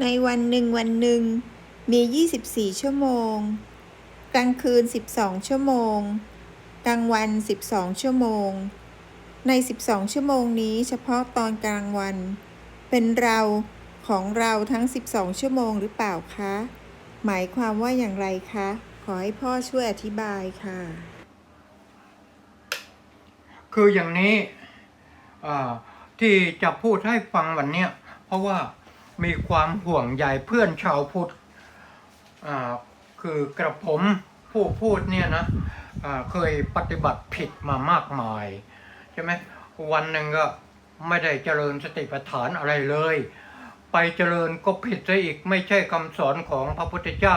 ในวันหนึ่งวันหนึ่งมี 24 ชั่วโมง กลางคืน 12 ชั่วโมง กลางวัน 12 ชั่วโมง ใน 12 ชั่วโมงนี้เฉพาะตอนกลางวัน เป็นเราของเราทั้ง 12 ชั่วโมงหรือเปล่าคะ หมายความว่าอย่างไรคะ ขอให้พ่อช่วยอธิบายค่ะ คืออย่างนี้อ่าที่จะพูดให้ฟังวันเนี้ยเพราะว่า มีความห่วงใยเพื่อนชาวพุทธคือกระผมผู้พูดเนี่ยนะเคยปฏิบัติผิดมามากมาย ใช่ไหมวันหนึ่งก็ไม่ได้เจริญสติปัฏฐานอะไรเลย ไปเจริญก็ผิดซะอีกไม่ใช่คำสอนของพระพุทธเจ้า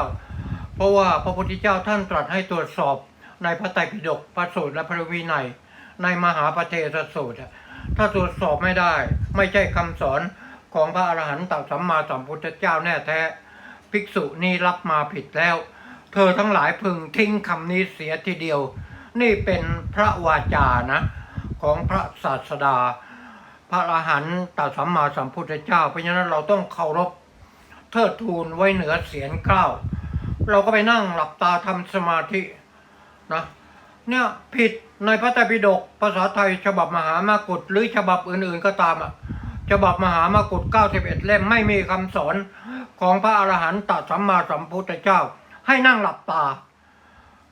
เพราะว่าพระพุทธเจ้าท่านตรัสให้ตรวจสอบในพระไตรปิฎกพระสูตรและพระวินัย ในมหาปเทศสูตร ถ้าตรวจสอบไม่ได้ ไม่ใช่คำสอน ของพระอรหันตสัมมาสัมพุทธเจ้าแน่แท้ ภิกษุนี้รับมาผิดแล้ว เธอทั้งหลายพึงทิ้งคำนี้เสียทีเดียว นี่เป็นพระวาจานะ ของพระศาสดา พระอรหันตสัมมาสัมพุทธเจ้า เพราะฉะนั้นเราต้องเคารพเทิดทูนไว้เหนือเสียงเกล้าเราก็ไปนั่งหลับตาทำสมาธินะเนี่ยผิดในพระไตรปิฎกภาษาไทยฉบับมหามากฏหรือฉบับอื่นๆก็ตามอะ ฉบับมหามากฏ91 เล่มไม่มีคำสอนของพระอรหันตสัมมาสัมพุทธเจ้า ให้นั่งหลับตา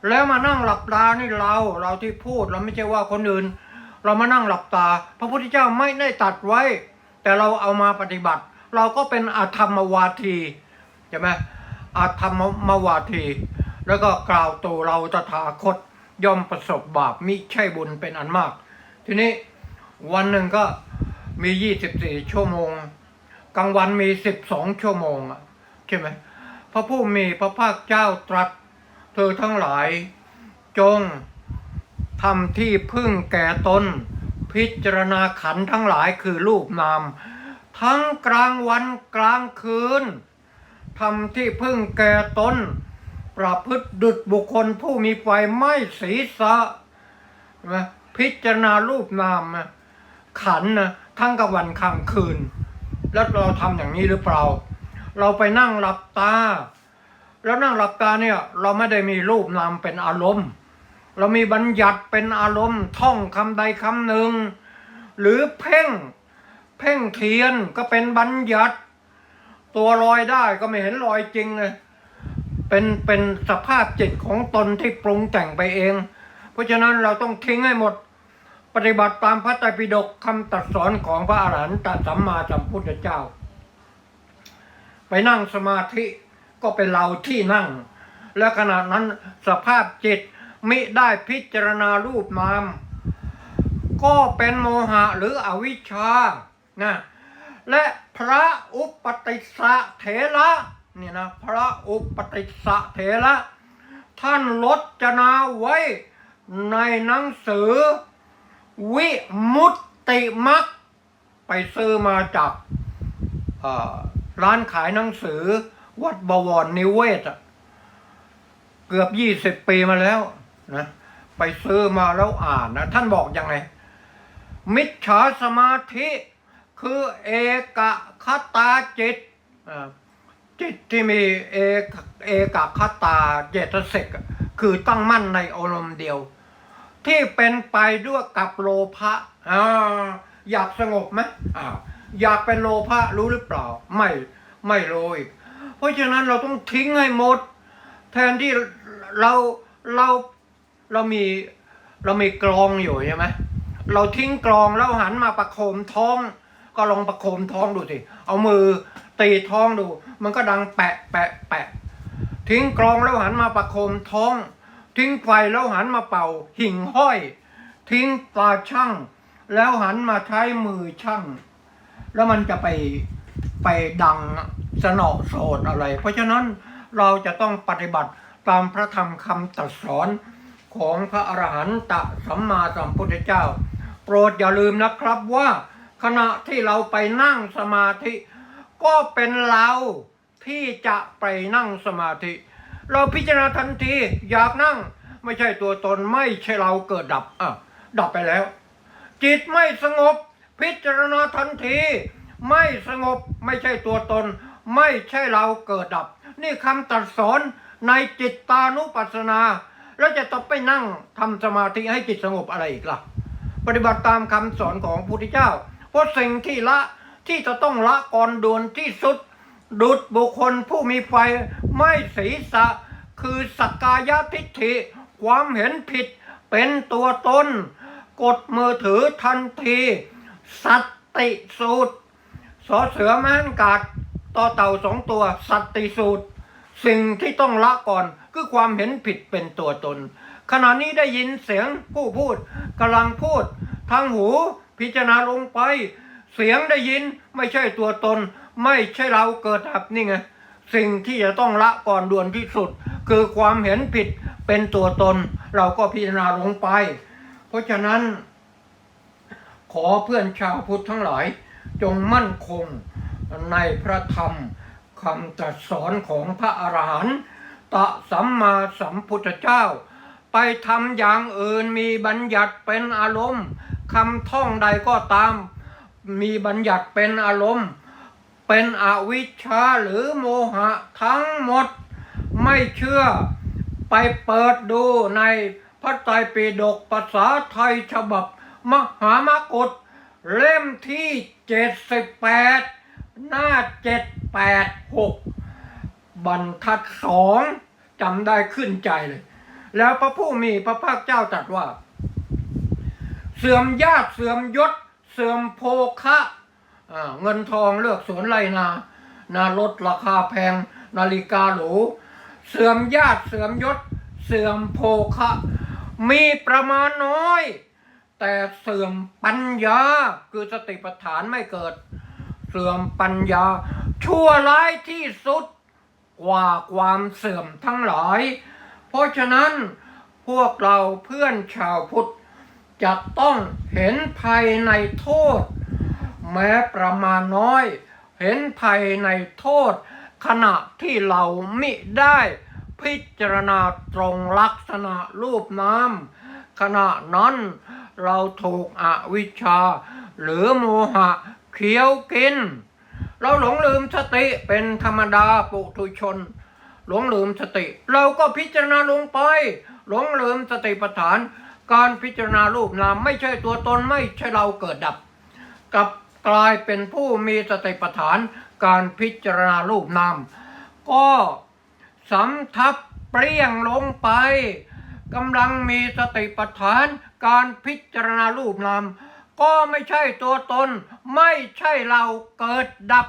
แล้วมานั่งหลับตานี่เราเราที่พูดเราไม่ใช่ว่าคนอื่น เรามานั่งหลับตา พระพุทธเจ้าไม่ได้ตัดไว้ แต่เราเอามาปฏิบัติ เราก็เป็นอาธรรมวาทีใช่ไหมอาธรรมวาที แล้วก็กล่าวตัวเราตถาคตย่อมประสบบาปมิใช่บุญเป็นอันมาก ทีนี้วันหนึ่งก็ มี24ชั่วโมง กลางวันมี12ชั่วโมงอะใช่ไหมพระผู้มีพระภาคเจ้าตรัส เธอทั้งหลาย จงทำที่พึ่งแก่ตนพิจารณาขันทั้งหลายคือรูปนาม ทั้งกลางวันกลางคืนทำที่พึ่งแก่ตนประพฤติดุจบุคคลผู้มีไฟไหม้ศีรษะใช่ไหมพิจารณารูปนามนะขันนะ ทั้งกลางวันกลางคืน แล้วเราทำอย่างนี้หรือเปล่า เราไปนั่งหลับตา แล้วนั่งหลับตาเนี่ย เราไม่ได้มีรูปนามเป็นอารมณ์ เรามีบัญญัติเป็นอารมณ์ ท่องคำใดคำหนึ่ง หรือเพ่ง เพ่งเทียนก็เป็นบัญญัติ ตัวลอยได้ก็ไม่เห็นลอยจริงเลยเป็นเป็นสภาพจิตของตนที่ปรุงแต่งไปเอง เพราะฉะนั้นเราต้องทิ้งให้หมด ปฏิบัติตามพระไตรปิฎกคำตรัสสอนของพระอรหันตสัมมาสัมพุทธเจ้า ไปนั่งสมาธิก็เป็นเราที่นั่ง และขณะนั้นสภาพจิตมิได้พิจารณารูปนาม ก็เป็นโมหะหรืออวิชชานะและพระอุปติสะเถระเนี่ยนะพระอุปติสสะเถระท่านลดจนาไว้ในหนังสือ วิมุตติมักไปซื้อมาจากร้านขายหนังสือ วัดบวรนิเวศเกือบยี่สิบปีมาแล้วนะไปซื้อมาแล้วอ่านนะท่านบอกยังไง มิจฉาสมาธิคือเอกคตาจิตจิตที่มีเอกเอกคตาเจตสิก คือตั้งมั่นในอารมณ์เดียว ที่เป็นไปด้วยกับโลภะอ่าอยากสงบไหมอ่าอยากเป็นโลภะรู้หรือเปล่า ไม่ไม่รู้อีก เพราะฉะนั้นเราต้องทิ้งให้หมด แทนที่เราเราเรามีเรามีกรองอยู่ใช่ไหมเราทิ้งกรองแล้วหันมาประโคมท้อง ก็ลองประโคมท้องดูสิเอามือตีท้องดู มันก็ดังแปะแปะแปะทิ้งกรองแล้วหันมาประโคมท้อง ทิ้งไฟแล้วหันมาเป่า หิ่งห้อย ทิ้งตาช่าง แล้วหันมาใช้มือช่าง แล้วมันจะไปไปดังสนอโสดอะไร เพราะฉะนั้นเราจะต้องปฏิบัติตามพระธรรมคำตรัสสอนของพระอรหันตสัมมาสัมพุทธเจ้า โปรดอย่าลืมนะครับว่า ขณะที่เราไปนั่งสมาธิ ก็เป็นเราที่จะไปนั่งสมาธิ เราพิจารณาทันที อยากนั่ง ไม่ใช่ตัวตนไม่ใช่เราเกิดดับอะดับไปแล้ว จิตไม่สงบ พิจารณาทันที ไม่สงบไม่ใช่ตัวตน ไม่ใช่เราเกิดดับ นี่คำตรัสสอนในจิตตานุปัสสนา แล้วจะต้องไปนั่งทำสมาธิให้จิตสงบอะไรอีกล่ะ ปฏิบัติตามคำสอนของพระพุทธเจ้า เพราะสิ่งที่ละที่จะต้องละก่อนด่วนที่สุด ดุดบุคคลผู้มีไฟไม่ศีรษะ คือสกกายทิฏฐิ ความเห็นผิดเป็นตัวตน กดมือถือทันที สัตติสูตร สอเสือม่นกาดต่อเต่าสองตัว สัตติสูตร สิ่งที่ต้องละก่อนคือความเห็นผิดเป็นตัวตน ขณะนี้ได้ยินเสียงผู้พูดกำลังพูด ทางหูพิจารณาลงไป เสียงได้ยินไม่ใช่ตัวตน ไม่ใช่เราเกิดดับนี่ไงสิ่งที่จะต้องละก่อนด่วนที่สุด คือความเห็นผิดเป็นตัวตน เราก็พิจารณาลงไป เพราะฉะนั้น ขอเพื่อนชาวพุทธทั้งหลาย จงมั่นคงในพระธรรมคำตรัสสอนของพระอรหันต์ตะสัมมาสัมพุทธเจ้า ไปทำอย่างอื่นมีบัญญัติเป็นอารมณ์คำท่องใดก็ตาม มีบัญญัติเป็นอารมณ์ เป็นอวิชชาหรือโมหะทั้งหมด ไม่เชื่อไปเปิดดูในพระไตรปิฎกภาษาไทยฉบับ มหามกฏเล่มที่ 78 หน้า 786 บรรทัดสองจำได้ขึ้นใจเลย แล้วพระผู้มีพระภาคเจ้าตรัสว่า เสื่อมญาติเสื่อมยศ เสื่อมโภคะ เงินทองเลือกสวนไรนานาลดราคาแพง นาฬิกาหรู เสื่อมญาติเสื่อมยศ เสื่อมโภคะ มีประมาณน้อย แต่เสื่อมปัญญาคือสติปัฏฐานไม่เกิด เสื่อมปัญญา ชั่วร้ายที่สุดกว่าความเสื่อมทั้งหลาย เพราะฉะนั้นพวกเราเพื่อนชาวพุทธจะต้องเห็นภัยในโทษ แม้ประมาณน้อย เห็นภัยในโทษ ขณะที่เรามิได้พิจารณาตรงลักษณะรูปน้ำขณะนั้นเราถูกอวิชชา หรือโมหะเคี้ยวกิน เราหลงลืมสติเป็นธรรมดาปุถุชน หลงลืมสติ เราก็พิจารณาลงไป หลงลืมสติปัฏฐาน การพิจารณารูปนามไม่ใช่ตัวตนไม่ใช่เราเกิดดับ กับ กลายเป็นผู้มีสติปัฏฐานการพิจารณารูปนามก็สำทับเปรี้ยงลงไปกำลังมีสติปัฏฐานการพิจารณารูปนามก็ไม่ใช่ตัวตน ไม่ใช่เราเกิดดับ